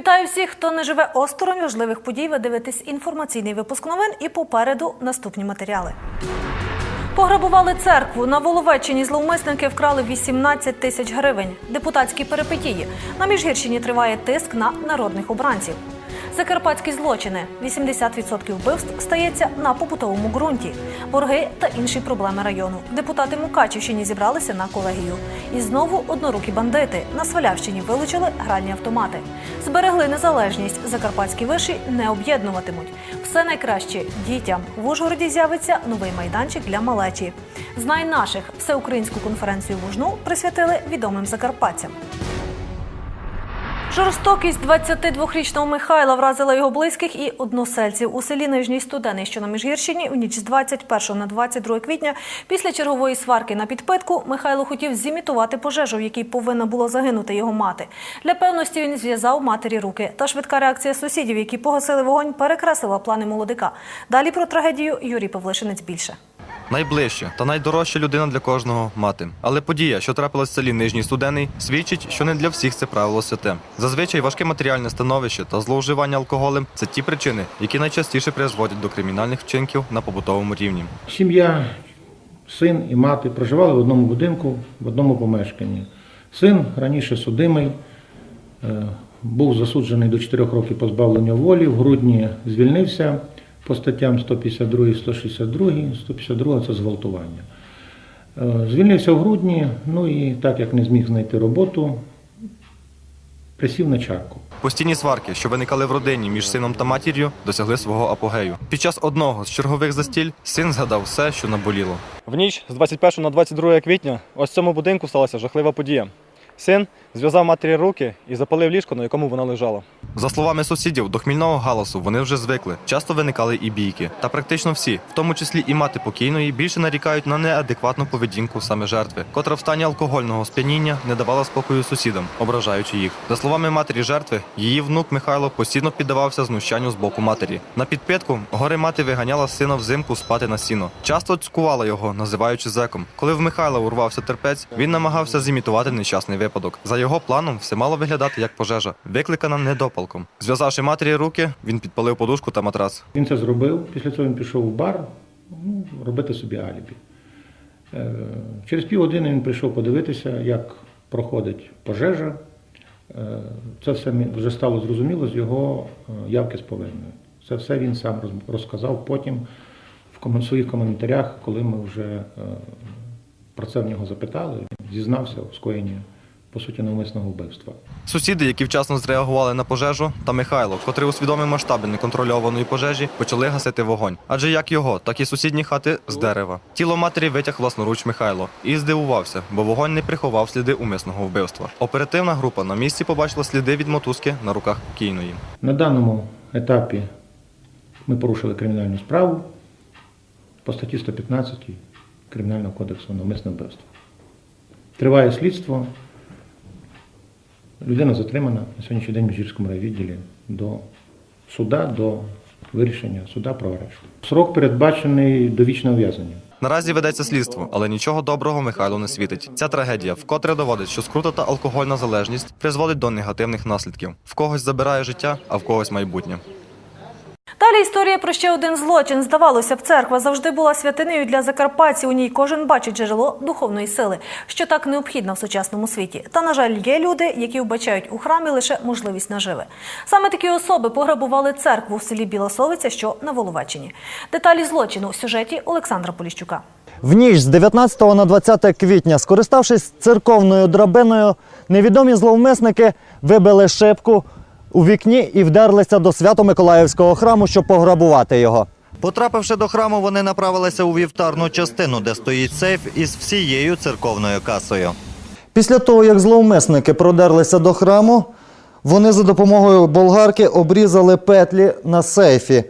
Вітаю всіх, хто не живе осторонь важливих подій. Ви дивитесь інформаційний випуск новин і попереду наступні матеріали. Пограбували церкву. На Воловеччині зловмисники вкрали 18 тисяч гривень. Депутатські перипетії. На Міжгірщині триває тиск на народних обранців. Закарпатські злочини. 80% вбивств стається на побутовому ґрунті. Борги та інші проблеми району. Депутати Мукачівщині зібралися на колегію. І знову однорукі бандити. На Свалявщині вилучили гральні автомати. Зберегли незалежність. Закарпатські виші не об'єднуватимуть. Все найкраще дітям. В Ужгороді з'явиться новий майданчик для малечі. Знай наших всеукраїнську конференцію вужну присвятили відомим закарпатцям. Жорстокість 22-річного Михайла вразила його близьких і односельців у селі Нижній Студений, що на Міжгірщині, у ніч з 21 на 22 квітня, після чергової сварки на підпитку, Михайло хотів зімітувати пожежу, в якій повинна була загинути його мати. Для певності він зв'язав матері руки. Та швидка реакція сусідів, які погасили вогонь, перекреслила плани молодика. Далі про трагедію Юрій Павлишинець більше. Найближча та найдорожча людина для кожного мати. Але подія, що трапилась в селі Нижній Студений, свідчить, що не для всіх це правило святе. Зазвичай важке матеріальне становище та зловживання алкоголем це ті причини, які найчастіше призводять до кримінальних вчинків на побутовому рівні. Сім'я, син і мати проживали в одному будинку, в одному помешканні. Син раніше судимий, е, був засуджений до 4 років позбавлення волі. В грудні звільнився по статтям 152, 162, 152 це зґвалтування. Е, Звільнився в грудні, ну і так як не зміг знайти роботу, присів на чарку. Постійні сварки, що виникали в родині між сином та матір'ю, досягли свого апогею. Під час одного з чергових застіль син згадав все, що наболіло. В ніч з 21 на 22 квітня ось в цьому будинку сталася жахлива подія. Син зв'язав матері руки і запалив ліжко, на якому вона лежала. За словами сусідів, до хмільного галасу вони вже звикли. Часто виникали і бійки. Та практично всі, в тому числі і мати покійної, більше нарікають на неадекватну поведінку саме жертви, котра в стані алкогольного сп'яніння не давала спокою сусідам, ображаючи їх. За словами матері жертви, її внук Михайло постійно піддавався знущанню з боку матері. На підпитку горе мати виганяла сина взимку спати на сіно. Часто цькувала його, називаючи зеком. Коли в Михайла урвався терпець, він намагався зімітувати нещасний випадок. За його планом, все мало виглядати як пожежа, викликана недопалком. Зв'язавши матері руки, він підпалив подушку та матрас. Він це зробив. Після цього він пішов в бар ну, робити собі алібі. Е, Через півгодини він прийшов подивитися, як проходить пожежа. Е, Це все вже стало зрозуміло з його е, явки з повинною. Це все він сам розказав потім в своїх коментарях, коли ми вже про це в нього запитали. Зізнався у скоєнні, по суті, навмисного вбивства. Сусіди, які вчасно зреагували на пожежу, та Михайло, котрий усвідомив масштаби неконтрольованої пожежі, почали гасити вогонь. Адже як його, так і сусідні хати з дерева. Тіло матері витяг власноруч Михайло і здивувався, бо вогонь не приховав сліди умисного вбивства. Оперативна група на місці побачила сліди від мотузки на руках покійної. На даному етапі ми порушили кримінальну справу по статті 115 Кримінального кодексу навмисне вбивство. Триває слідство. Людина затримана на сьогоднішній день в Міжгірському райвідділі до суда, до вирішення суда про арешт. Срок передбачений довічне ув'язнення. Наразі ведеться слідство, але нічого доброго Михайлу не світить. Ця трагедія вкотре доводить, що скрута та алкогольна залежність призводить до негативних наслідків. В когось забирає життя, а в когось майбутнє. Далі історія про ще один злочин. Здавалося б, церква завжди була святинею для закарпатців. У ній кожен бачить джерело духовної сили, що так необхідно в сучасному світі. Та, на жаль, є люди, які вбачають у храмі лише можливість наживи. Саме такі особи пограбували церкву в селі Білосовиця, що на Воловеччині. Деталі злочину у сюжеті Олександра Поліщука. В ніч з 19 на 20 квітня, скориставшись церковною драбиною, невідомі зловмисники вибили шибку у вікні і вдерлися до Свято-Миколаївського храму, щоб пограбувати його. Потрапивши до храму, вони направилися у вівтарну частину, де стоїть сейф із всією церковною касою. Після того, як зловмисники продерлися до храму, вони за допомогою болгарки обрізали петлі на сейфі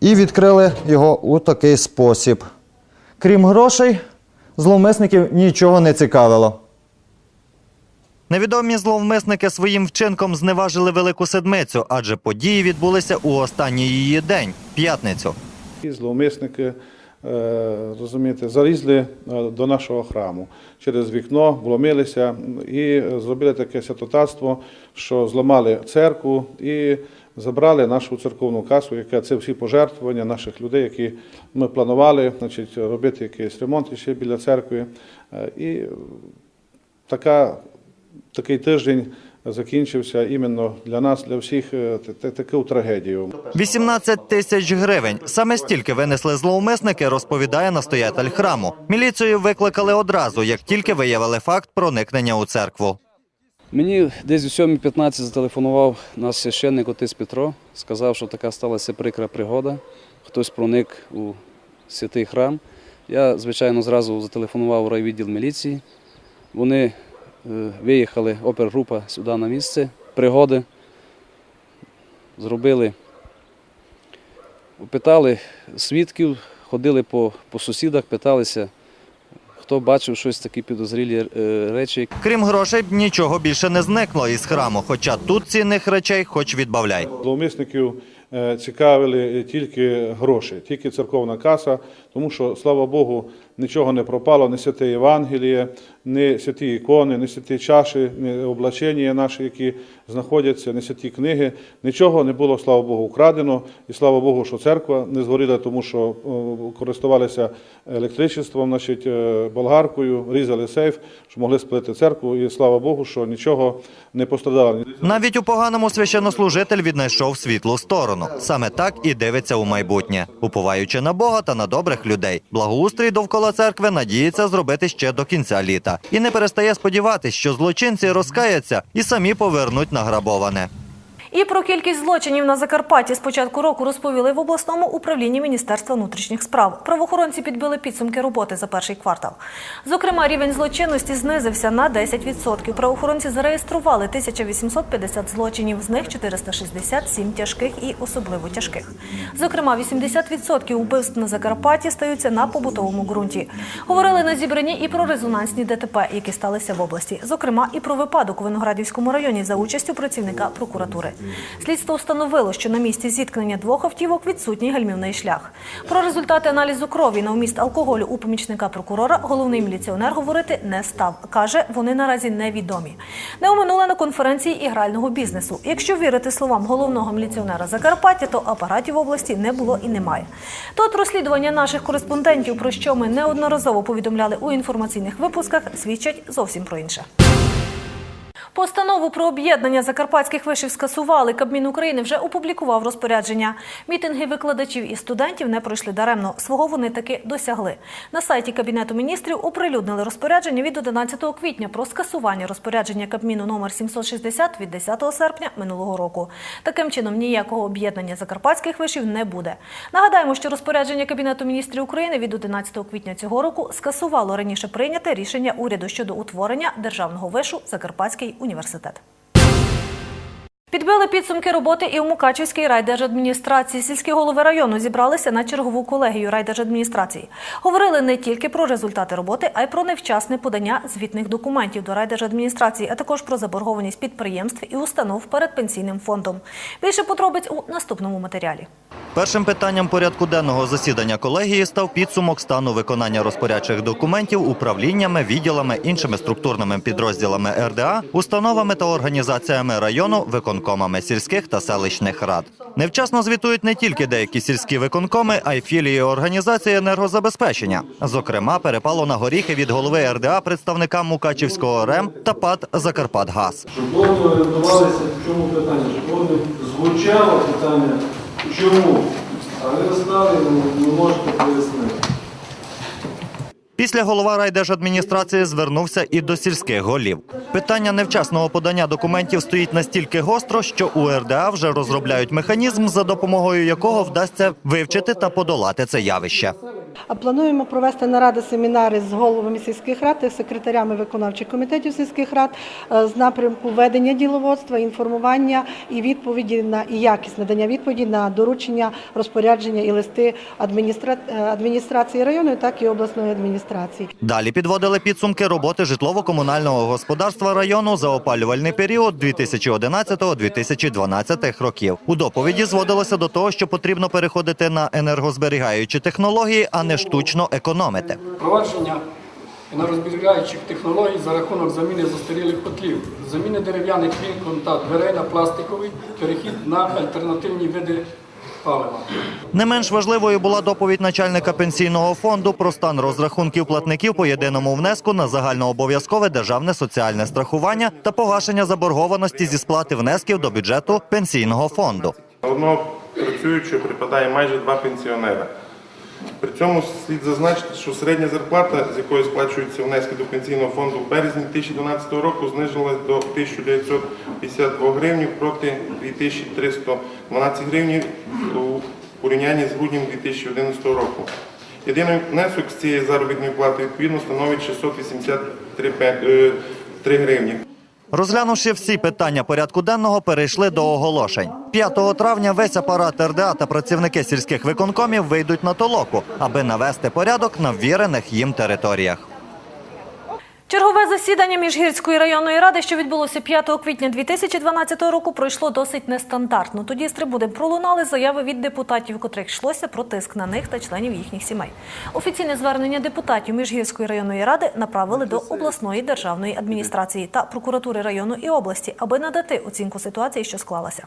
і відкрили його у такий спосіб. Крім грошей, зловмисників нічого не цікавило. Невідомі зловмисники своїм вчинком зневажили велику седмицю, адже події відбулися у останній її день п'ятницю. Зловмисники е, розумієте, залізли е, до нашого храму через вікно, вломилися і зробили таке святотатство, що зламали церкву і забрали нашу церковну касу, яка це всі пожертвування наших людей, які ми планували значить, робити якийсь ремонт ще біля церкви. Е, І така, такий тиждень закінчився іменно для нас, для всіх, е, та- та- таку трагедію. 18 тисяч гривень. Саме стільки винесли зловмисники, розповідає настоятель храму. Міліцію викликали одразу, як тільки виявили факт проникнення у церкву. Мені десь о 7.15 зателефонував наш священник отець Петро, сказав, що така сталася прикра пригода. Хтось проник у святий храм. Я, звичайно, зразу зателефонував у райвідділ міліції. Вони виїхали, опергрупа сюди на місце пригоди. Зробили, опитали свідків, ходили по, по сусідах, питалися, хто бачив щось такі підозрілі е, речі. Крім грошей, нічого більше не зникло із храму, хоча тут цінних речей хоч відбавляй. Зловмисників е, цікавили тільки гроші, тільки церковна каса, тому що, слава Богу, нічого не пропало, не святе Євангеліє, не святі ікони, не святі чаші, не облачення наші, які знаходяться, не святі книги. Нічого не було, слава Богу, украдено. І слава Богу, що церква не згоріла, тому що користувалися електричеством, значить, е, болгаркою, різали сейф, що могли спалити церкву. І слава Богу, що нічого не пострадало. Навіть у поганому священнослужитель віднайшов світлу сторону. Саме так і дивиться у майбутнє, уповаючи на Бога та на добрих людей. Благоустрій довкола церкви надіється зробити ще до кінця літа і не перестає сподіватись, що злочинці розкаяться і самі повернуть награбоване. І про кількість злочинів на Закарпатті з початку року розповіли в обласному управлінні Міністерства внутрішніх справ. Правоохоронці підбили підсумки роботи за перший квартал. Зокрема, рівень злочинності знизився на 10%. Правоохоронці зареєстрували 1850 злочинів, з них 467 тяжких і особливо тяжких. Зокрема, 80% вбивств на Закарпатті стаються на побутовому ґрунті. Говорили на зібранні і про резонансні ДТП, які сталися в області. Зокрема, і про випадок у Виноградівському районі за участю працівника прокуратури. Слідство встановило, що на місці зіткнення двох автівок відсутній гальмівний шлях. Про результати аналізу крові на вміст алкоголю у помічника прокурора головний міліціонер говорити не став. Каже, вони наразі невідомі. Не оминули на конференції ігрального бізнесу. Якщо вірити словам головного міліціонера Закарпаття, то апаратів в області не було і немає. То от розслідування наших кореспондентів, про що ми неодноразово повідомляли у інформаційних випусках, свідчать зовсім про інше. Постанову про об'єднання закарпатських вишів скасували. Кабмін України вже опублікував розпорядження. Мітинги викладачів і студентів не пройшли даремно. Свого вони таки досягли. На сайті Кабінету міністрів оприлюднили розпорядження від 11 квітня про скасування розпорядження Кабміну номер 760 від 10 серпня минулого року. Таким чином ніякого об'єднання закарпатських вишів не буде. Нагадаємо, що розпорядження Кабінету міністрів України від 11 квітня цього року скасувало раніше прийняте рішення уряду щодо утворення державного вишу Закарпатський університет. Підбили підсумки роботи і у Мукачівській райдержадміністрації. Сільські голови району зібралися на чергову колегію райдержадміністрації. Говорили не тільки про результати роботи, а й про невчасне подання звітних документів до райдержадміністрації, а також про заборгованість підприємств і установ перед пенсійним фондом. Більше подробиць у наступному матеріалі. Першим питанням порядку денного засідання колегії став підсумок стану виконання розпорядчих документів управліннями, відділами, іншими структурними підрозділами РДА, установами та організаціями району, виконкомами сільських та селищних рад. Невчасно звітують не тільки деякі сільські виконкоми, а й філії організації енергозабезпечення. Зокрема, перепало на горіхи від голови РДА представникам Мукачівського РЕМ та ПАД Закарпатгаз. щоб орієнтувалися в чому питання, щоб звучало питання, чому, а ви знали, ви можете пояснити. Після голова райдержадміністрації звернувся і до сільських голів. Питання невчасного подання документів стоїть настільки гостро, що у РДА вже розробляють механізм, за допомогою якого вдасться вивчити та подолати це явище. Плануємо провести наради семінари з головами сільських рад і секретарями виконавчих комітетів сільських рад е, з напрямку ведення діловодства, інформування і відповіді на і якість надання відповіді на доручення, розпорядження і листи е, адміністрації району, так і обласної адміністрації. Далі підводили підсумки роботи житлово-комунального господарства району за опалювальний період 2011-2012 років. У доповіді зводилося до того, що потрібно переходити на енергозберігаючі технології, а не штучно економити. Впровадження енергозберігаючих технологій за рахунок заміни застарілих котлів, заміни дерев'яних вікон та дверей на пластиковий, перехід на альтернативні види палива. Не менш важливою була доповідь начальника пенсійного фонду про стан розрахунків платників по єдиному внеску на загальнообов'язкове державне соціальне страхування та погашення заборгованості зі сплати внесків до бюджету пенсійного фонду. Одного працюючого припадає майже два пенсіонера. При цьому слід зазначити, що середня зарплата, з якої сплачуються внески до пенсійного фонду в березні 2012 року, знизилась до 1952 гривень проти 2312 гривень у порівнянні з груднем 2011 року. Єдиний внесок з цієї заробітної плати відповідно становить 683 пе- е, 3 гривні. Розглянувши всі питання порядку денного, перейшли до оголошень. 5 травня весь апарат РДА та працівники сільських виконкомів вийдуть на толоку, аби навести порядок на ввірених їм територіях. Чергове засідання Міжгірської районної ради, що відбулося 5 квітня 2012 року, пройшло досить нестандартно. Тоді з трибуни пролунали заяви від депутатів, котрих йшлося про тиск на них та членів їхніх сімей. Офіційне звернення депутатів Міжгірської районної ради направили до обласної державної адміністрації та прокуратури району і області, аби надати оцінку ситуації, що склалася.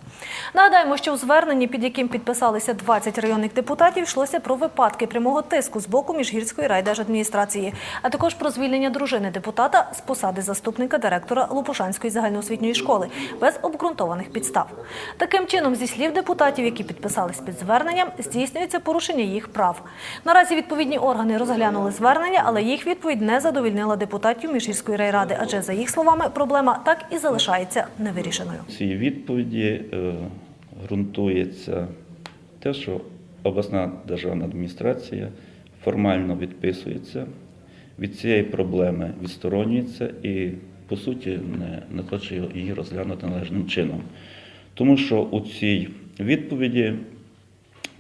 Нагадаємо, що у зверненні, під яким підписалися 20 районних депутатів, йшлося про випадки прямого тиску з боку Міжгірської райдержадміністрації, а також про звільнення дружини депутата з посади заступника директора Лопушанської загальноосвітньої школи без обґрунтованих підстав. Таким чином, зі слів депутатів, які підписались під зверненням, здійснюється порушення їх прав. Наразі відповідні органи розглянули звернення, але їх відповідь не задовільнила депутатів Міжгірської райради, адже за їх словами проблема так і залишається невирішеною. В цій відповіді е, ґрунтується те, що обласна державна адміністрація формально відписується від цієї проблеми, відсторонюється і, по суті, не, не хоче її розглянути належним чином. Тому що у цій відповіді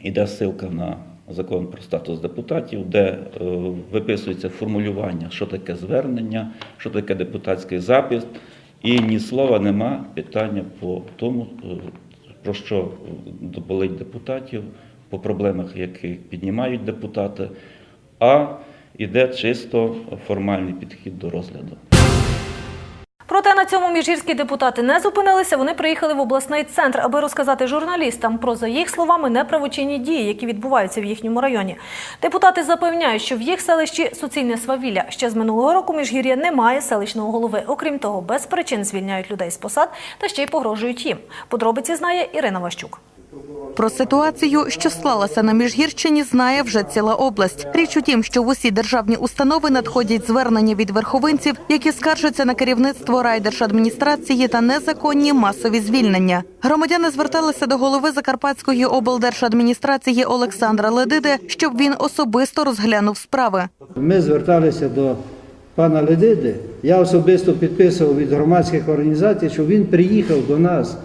йде ссылка на закон про статус депутатів, де е, виписується формулювання, що таке звернення, що таке депутатський запис, і ні слова нема питання по тому, е, про що болить депутатів, по проблемах, які піднімають депутати, а йде чисто формальний підхід до розгляду. Проте на цьому міжгірські депутати не зупинилися. Вони приїхали в обласний центр, аби розказати журналістам про, за їх словами, неправочинні дії, які відбуваються в їхньому районі. Депутати запевняють, що в їх селищі суцільне свавілля. Ще з минулого року міжгір'я не має селищного голови. Окрім того, без причин звільняють людей з посад та ще й погрожують їм. Подробиці знає Ірина Ващук. Про ситуацію, що склалася на Міжгірщині, знає вже ціла область. Річ у тім, що в усі державні установи надходять звернення від верховинців, які скаржаться на керівництво райдержадміністрації та незаконні масові звільнення. Громадяни зверталися до голови Закарпатської облдержадміністрації Олександра Ледиди, щоб він особисто розглянув справи. Ми зверталися до пана Ледиди. Я особисто підписував від громадських організацій, що він приїхав до нас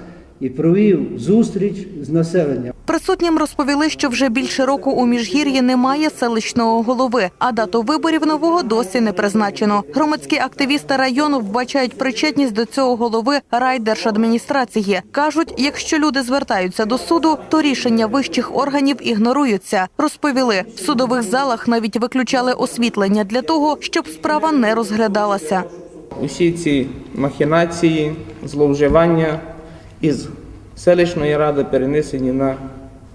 і провів зустріч з населенням. Присутнім розповіли, що вже більше року у Міжгір'ї немає селищного голови, а дату виборів нового досі не призначено. Громадські активісти району вбачають причетність до цього голови райдержадміністрації. кажуть, якщо люди звертаються до суду, то рішення вищих органів ігноруються. Розповіли, в судових залах навіть виключали освітлення для того, щоб справа не розглядалася. Усі ці махінації, зловживання із селищної ради перенесені на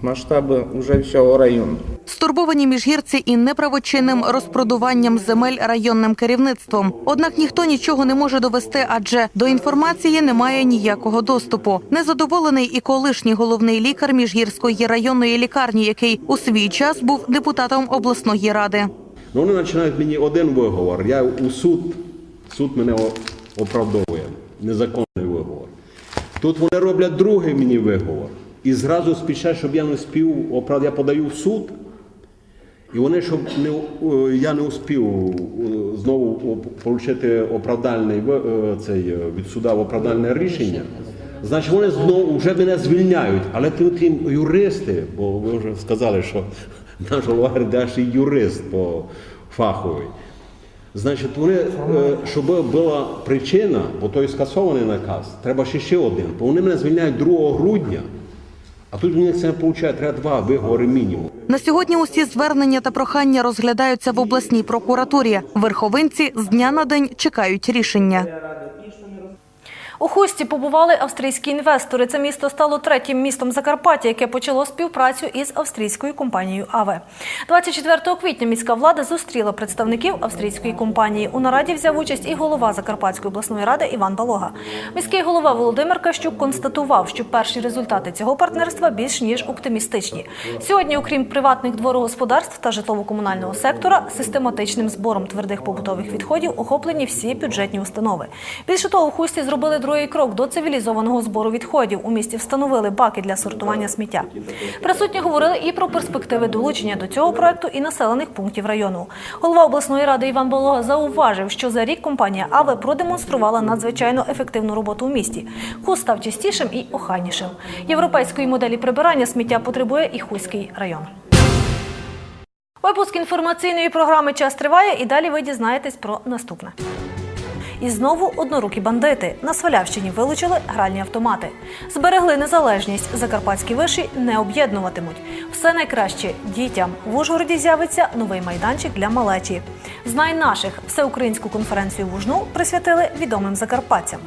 масштаби уже всього району. Стурбовані міжгірці і неправочинним розпродуванням земель районним керівництвом. Однак ніхто нічого не може довести, адже до інформації немає ніякого доступу. Незадоволений і колишній головний лікар міжгірської районної лікарні, який у свій час був депутатом обласної ради. Ну, вони починають мені один виговор. Я у суд, суд мене оправдовує. Незаконний виговор. Тут вони роблять другий мені виговор. І зразу спішать, щоб я не спів, оправ... я подаю в суд. І вони, щоб не, е, я не успів е, знову отримати оправдальний е, цей, від суда оправдальне рішення, значить вони знову вже мене звільняють. Але тут їм юристи, бо ви вже сказали, що наш голова ще й юрист по фаховий. Значить, вони, е, щоб була причина, бо той скасований наказ, треба ще ще один. Бо вони мене звільняють 2 грудня. А тут мені це не виходить, треба два виговори мінімум. На сьогодні усі звернення та прохання розглядаються в обласній прокуратурі. Верховинці з дня на день чекають рішення. У Хусті побували австрійські інвестори. Це місто стало третім містом Закарпаття, яке почало співпрацю із австрійською компанією АВЕ. 24 квітня міська влада зустріла представників австрійської компанії. У нараді взяв участь і голова Закарпатської обласної ради Іван Балога. Міський голова Володимир Кащук констатував, що перші результати цього партнерства більш ніж оптимістичні. Сьогодні, окрім приватних дворогосподарств та житлово-комунального сектора, систематичним збором твердих побутових відходів охоплені всі бюджетні установи. Більше того, в Хусті зробили другий крок до цивілізованого збору відходів. У місті встановили баки для сортування сміття. Присутні говорили і про перспективи долучення до цього проекту і населених пунктів району. Голова обласної ради Іван Болога зауважив, що за рік компанія АВЕ продемонструвала надзвичайно ефективну роботу у місті. Хуст став чистішим і охайнішим. Європейської моделі прибирання сміття потребує і Хуський район. Випуск інформаційної програми Час триває і далі ви дізнаєтесь про наступне. І знову однорукі бандити на Свалявщині вилучили гральні автомати. Зберегли незалежність. Закарпатські виші не об'єднуватимуть. Все найкраще дітям. В Ужгороді з'явиться новий майданчик для малечі. Знай наших всеукраїнську конференцію в Ужну присвятили відомим закарпатцям.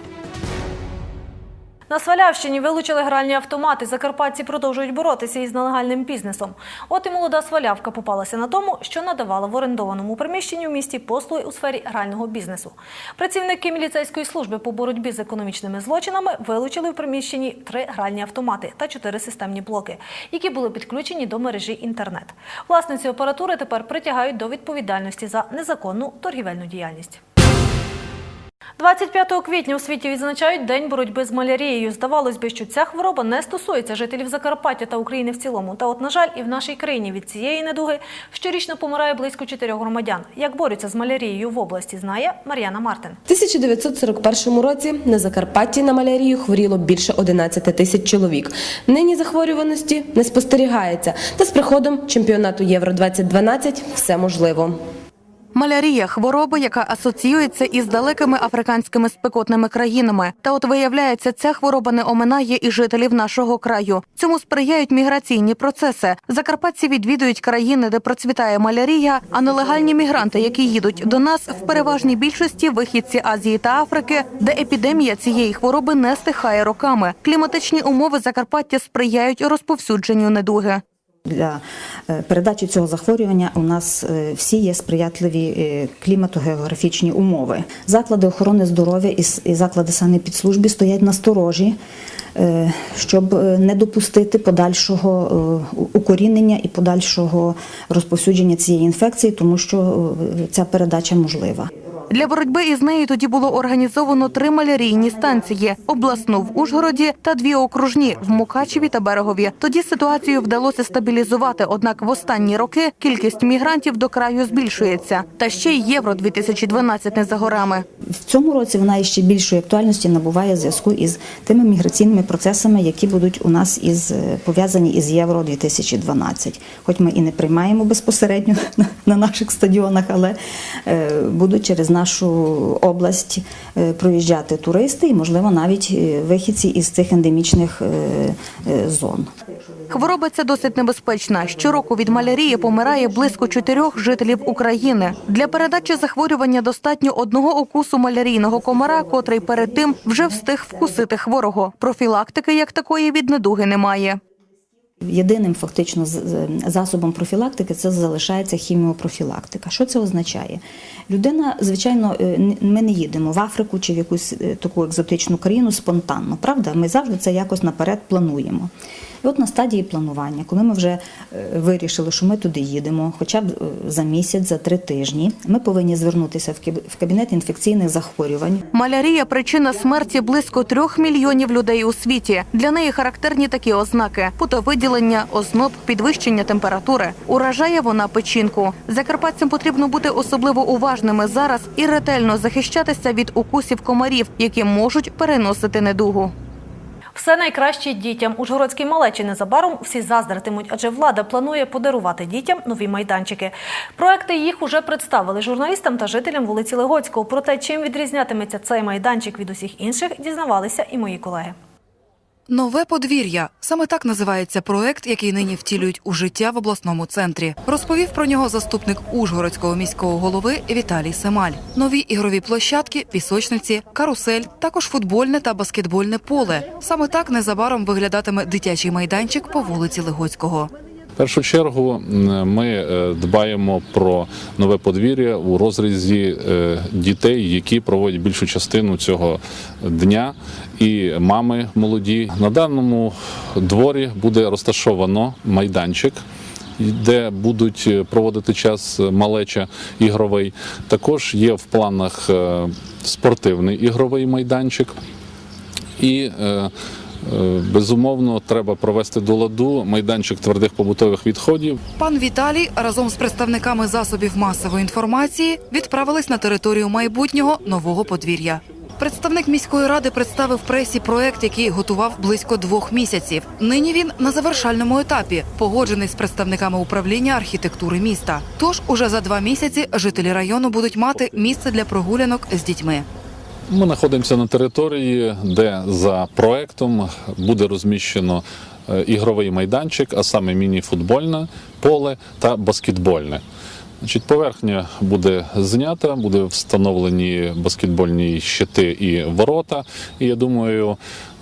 На Свалявщині вилучили гральні автомати. Закарпатці продовжують боротися із нелегальним бізнесом. От і молода свалявка попалася на тому, що надавала в орендованому приміщенні в місті послуги у сфері грального бізнесу. Працівники міліцейської служби по боротьбі з економічними злочинами вилучили в приміщенні три гральні автомати та чотири системні блоки, які були підключені до мережі інтернет. Власниці апаратури тепер притягають до відповідальності за незаконну торгівельну діяльність. 25 квітня у світі відзначають День боротьби з малярією. Здавалось би, що ця хвороба не стосується жителів Закарпаття та України в цілому. Та от, на жаль, і в нашій країні від цієї недуги щорічно помирає близько чотирьох громадян. Як борються з малярією в області, знає Мар'яна Мартин. У 1941 році на Закарпатті на малярію хворіло більше 11 тисяч чоловік. Нині захворюваності не спостерігається. Та з приходом чемпіонату Євро 2012 все можливо. Малярія хвороба, яка асоціюється із далекими африканськими спекотними країнами. Та от виявляється, ця хвороба не оминає і жителів нашого краю. Цьому сприяють міграційні процеси. Закарпатці відвідують країни, де процвітає малярія, а нелегальні мігранти, які їдуть до нас, в переважній більшості вихідці Азії та Африки, де епідемія цієї хвороби не стихає роками. Кліматичні умови Закарпаття сприяють розповсюдженню недуги. Для е, передачі цього захворювання у нас е, всі є сприятливі е, кліматогеографічні умови. Заклади охорони здоров'я і заклади санепідслужби стоять на сторожі, щоб не допустити подальшого укорінення і подальшого розповсюдження цієї інфекції, тому що ця передача можлива. Для боротьби із нею тоді було організовано три малярійні станції: обласну в Ужгороді та дві окружні в Мукачеві та Берегові. Тоді ситуацію вдалося стабілізувати. Однак в останні роки кількість мігрантів до краю збільшується. Та ще й євро 2012 не за горами. В цьому році вона іще більшої актуальності набуває зв'язку із тими міграційними процесами, які будуть у нас із е, пов'язані із Євро 2012. Хоч ми і не приймаємо безпосередньо на, на наших стадіонах, але е, будуть через нашу область е, проїжджати туристи і, можливо, навіть е, вихідці із цих ендемічних е, зон. Хвороба ця досить небезпечна. Щороку від малярії помирає близько чотирьох жителів України. Для передачі захворювання достатньо одного укусу малярійного комара, котрий перед тим вже встиг вкусити хворого. Профілактики як такої від недуги немає. Єдиним фактично засобом профілактики це залишається хіміопрофілактика. Що це означає? Людина, звичайно, е, ми не їдемо в Африку чи в якусь е, таку екзотичну країну спонтанно, правда? Ми завжди це якось наперед плануємо. І от на стадії планування, коли ми вже е, вирішили, що ми туди їдемо, хоча б за місяць, за три тижні, ми повинні звернутися в кабінет інфекційних захворювань. Малярія причина смерті близько трьох мільйонів людей у світі. Для неї характерні такі ознаки: потовиділення, озноб, підвищення температури. Уражає вона печінку. Закарпатцям потрібно бути особливо уважними зараз і ретельно захищатися від укусів комарів, які можуть переносити недугу. Все найкраще дітям. Ужгородській малечі незабаром всі заздритимуть, адже влада планує подарувати дітям нові майданчики. Проекти їх уже представили журналістам та жителям вулиці Легоцького. Про те, чим відрізнятиметься цей майданчик від усіх інших, дізнавалися і мої колеги. Нове подвір'я саме так називається проект, який нині втілюють у життя в обласному центрі. Розповів про нього заступник Ужгородського міського голови Віталій Семаль. Нові ігрові площадки, пісочниці, карусель, також футбольне та баскетбольне поле. Саме так незабаром виглядатиме дитячий майданчик по вулиці Легоцького. Першу чергу ми е, дбаємо про нове подвір'я у розрізі е, дітей, які проводять більшу частину цього дня, і мами молоді. На даному дворі буде розташовано майданчик. Де будуть е, проводити час малеча ігровий. Також є в планах спортивний ігровий майданчик. І безумовно треба провести до ладу майданчик твердих побутових відходів. Пан Віталій разом з представниками засобів масової інформації відправились на територію майбутнього нового подвір'я. Представник міської ради представив пресі проект, який готував близько двох місяців. Нині він на завершальному етапі, погоджений з представниками управління архітектури міста. Тож уже за два місяці жителі району будуть мати місце для прогулянок з дітьми. Ми знаходимося на території, де за проектом буде розміщено е, ігровий майданчик, а саме міні-футбольне поле та баскетбольне. Значить, поверхня буде знята, буде встановлені баскетбольні щити і ворота. І я думаю,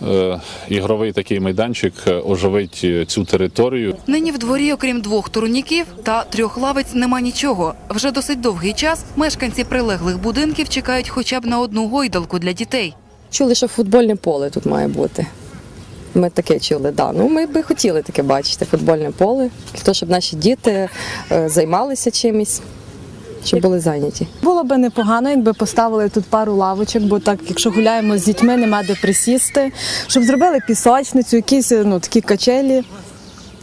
е, ігровий такий майданчик оживить е, цю територію. Нині в дворі, окрім двох турніків та трьох лавиць, нема нічого. Вже досить довгий час мешканці прилеглих будинків чекають хоча б на одну гойдалку для дітей. Чули, що футбольне поле тут має бути. Ми таке чули, да. Ну ми би хотіли таке бачити, футбольне поле, для того, щоб наші діти е, займалися чимось, щоб були зайняті. Було би непогано, якби поставили тут пару лавочок, бо так, якщо гуляємо з дітьми, нема де присісти, щоб зробили пісочницю, якісь ну, такі качелі.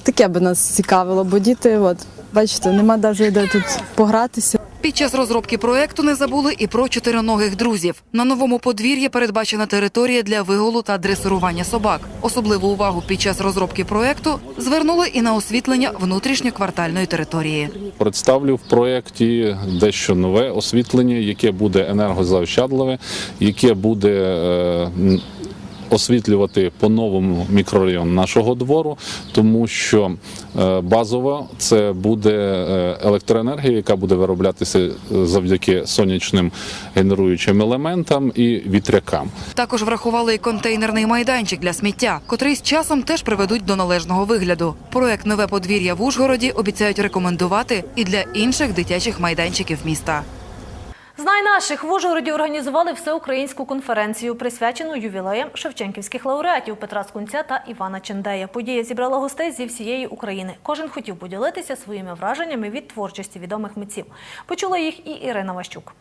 Таке би нас цікавило, бо діти, от, бачите, нема навіть де тут погратися. Під час розробки проекту не забули і про чотириногих друзів. На новому подвір'ї передбачена територія для вигулу та дресирування собак. Особливу увагу під час розробки проекту звернули і на освітлення внутрішньоквартальної території. Представлю в проєкті дещо нове освітлення, яке буде енергозаощадливе, яке буде е, освітлювати по-новому мікрорайон нашого двору, тому що е, базово це буде е, електроенергія, яка буде вироблятися е, завдяки сонячним генеруючим елементам і вітрякам. Також врахували і контейнерний майданчик для сміття, котрий з часом теж приведуть до належного вигляду. Проект Нове подвір'я в Ужгороді обіцяють рекомендувати і для інших дитячих майданчиків міста. Знай наших в Ужгороді організували всеукраїнську конференцію, присвячену ювілеям шевченківських лауреатів Петра Скунця та Івана Чендея. Подія зібрала гостей зі всієї України. Кожен хотів поділитися своїми враженнями від творчості відомих митців. Почула їх і Ірина Ващук.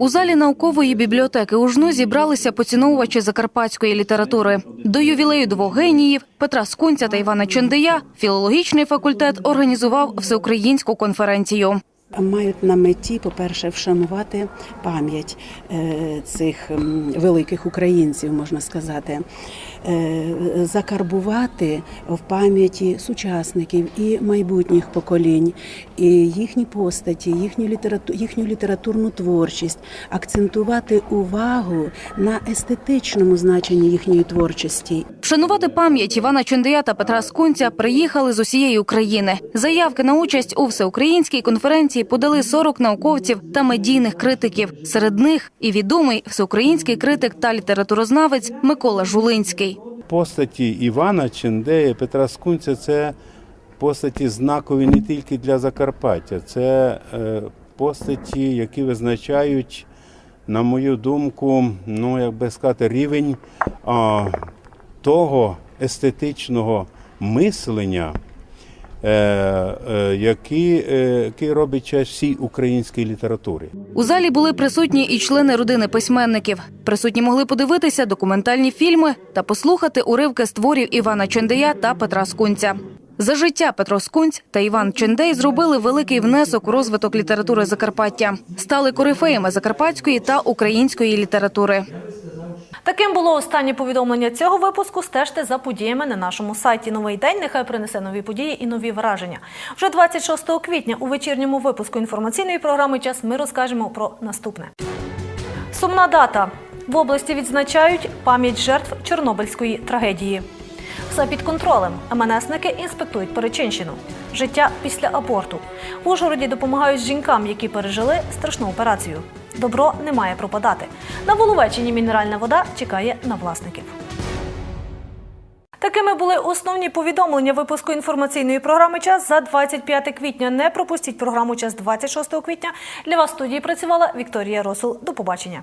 У залі наукової бібліотеки УЖНУ зібралися поціновувачі закарпатської літератури. До ювілею двох геніїв Петра Скунця та Івана Чендея філологічний факультет організував всеукраїнську конференцію. Мають на меті, по-перше, вшанувати пам'ять е, цих великих українців, можна сказати, закарбувати в пам'яті сучасників і майбутніх поколінь, і їхні постаті, їхню літерату, їхню літературну творчість, акцентувати увагу на естетичному значенні їхньої творчості. Вшанувати пам'ять Івана Чендея та Петра Скунця приїхали з усієї України. Заявки на участь у всеукраїнській конференції подали 40 науковців та медійних критиків. Серед них і відомий всеукраїнський критик та літературознавець Микола Жулинський. Постаті Івана Чендея, Петра Скунця це постаті знакові не тільки для Закарпаття, це е, постаті, які визначають, на мою думку, ну як би сказати, рівень а, того естетичного мислення, який, е, який робить честь всій українській літературі. У залі були присутні і члени родини письменників. Присутні могли подивитися документальні фільми та послухати уривки з творів Івана Чендея та Петра Скунця. За життя Петро Скунць та Іван Чендей зробили великий внесок у розвиток літератури Закарпаття, стали корифеями закарпатської та української літератури. Таким було останнє повідомлення цього випуску. Стежте за подіями на нашому сайті. Новий день нехай принесе нові події і нові враження. Вже 26 квітня у вечірньому випуску інформаційної програми Час ми розкажемо про наступне. Сумна дата. В області відзначають пам'ять жертв Чорнобильської трагедії. Все під контролем. МНСники інспектують Перечинщину. Життя після аборту. В Ужгороді допомагають жінкам, які пережили страшну операцію. Добро не має пропадати. На Воловеччині мінеральна вода чекає на власників. Такими були основні повідомлення випуску інформаційної програми Час за 25 квітня. Не пропустіть програму Час 26 квітня. Для вас в студії працювала Вікторія Росул. До побачення.